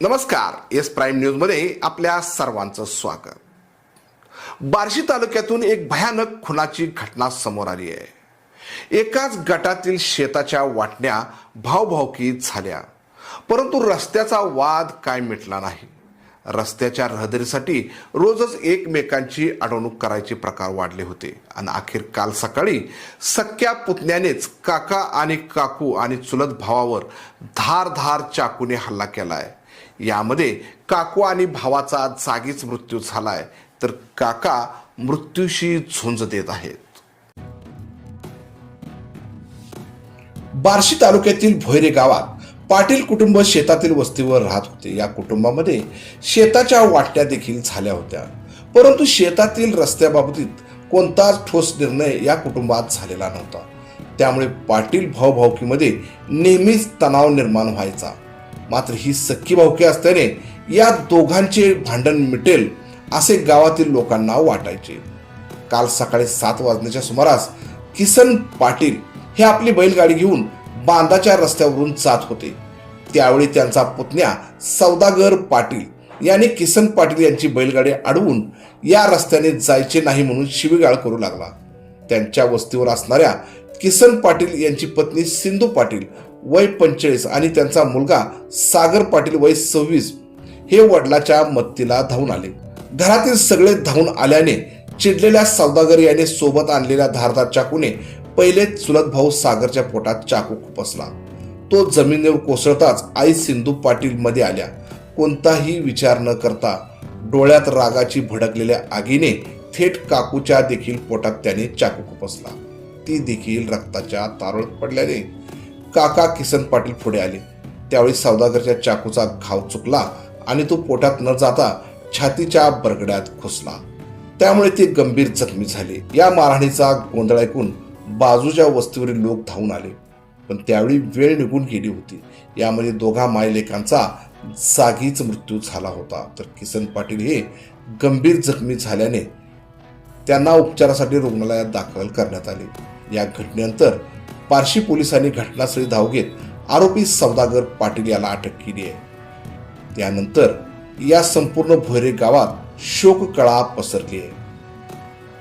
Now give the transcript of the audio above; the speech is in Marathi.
नमस्कार एस प्राईम न्यूजमध्ये आपल्या सर्वांचं स्वागत. बार्शी तालुक्यातून एक भयानक खुनाची घटना समोर आली आहे. एकाच गटातील शेताच्या वाटण्या भावभावकीत झाल्या. परंतु रस्त्याचा वाद काय मिटला नाही. रस्त्याच्या रहदारीसाठी रोजच एकमेकांची अडवणूक करायचे प्रकार वाढले होते. आणि अखेर काल सकाळी सख्या पुतण्यानेच काका आणि काकू आणि चुलत भावावर धार धार चाकूने हल्ला केला आहे यामध्ये काकू आणि भावाचा जागीच मृत्यू झालाय. तर काका मृत्यूशी झुंज देत आहेत. बार्शी तालुक्यातील भोयरे गावात पाटील कुटुंब शेतातील वस्तीवर राहत होते. या कुटुंबामध्ये शेताच्या वाटण्या देखील झाल्या होत्या. परंतु शेतातील रस्त्याबाबतीत कोणताच ठोस निर्णय या कुटुंबात झालेला नव्हता. त्यामुळे पाटील भाऊभावकीमध्ये नेहमीच तणाव निर्माण व्हायचा. मात्र ही सख्खी भावकी असल्याने या दोघांचे भांडण मिटेल असे गावातील लोकांना वाटायचे. काल सकाळी सात वाजण्याच्या सुमारास किसन पाटील हे आपली बैलगाडी घेऊन बांधाच्या रस्त्यावरून जात होते. त्यावेळी त्यांचा पुतण्या सौदागर पाटील यांनी किसन पाटील यांची बैलगाडी अडवून या रस्त्याने जायचे नाही म्हणून शिवीगाळ करू लागला. त्यांच्या वस्तीवर असणाऱ्या किसन पाटील यांची पत्नी सिंधू पाटील वय पंचेचाळीस आणि त्यांचा मुलगा सागर पाटील वय सव्वीस हे वडिलाच्या मत्तीला धावून आले. घरातील सगळे धावून आल्याने चिडलेल्या सौदागर याने सोबत आणलेल्या धारदार चाकूने पहिले चुलत भाऊ सागरच्या पोटात चाकू खुपसला. तो जमिनीवर कोसळताच आई सिंधू पाटील मध्ये आल्या. कोणताही विचार न करता डोळ्यात रागाची भडकलेल्या आगीने थेट काकूच्या देखील पोटात त्याने चाकू खुपसला. ती देखील रक्ताच्या तारोळत पडल्याने काका किसन पाटील पुढे आले. त्यावेळी सौदागरच्या चाकूचा घाव चुकला आणि तो पोटात न जाता छातीच्या बरगड्यात घुसला. त्यामुळे ते गंभीर जखमी झाले. या मारहाणीचा गोंधळ ऐकून बाजूच्या वस्तीवरील लोक धावून आले. पण त्यावेळी वेळ निघून गेली होती. यामध्ये दोघा मायलेकांचा जागीच मृत्यू झाला होता. तर किसन पाटील हे गंभीर जखमी झाल्याने त्यांना उपचारासाठी रुग्णालयात दाखल करण्यात आले. या घटनेनंतर पारशी पोलिसांनी घटनास्थळी धाव घेत आरोपी सौदागर पाटील याला अटक केली आहे. त्यानंतर या संपूर्ण भोयरे गावात शोककळा पसरली आहे.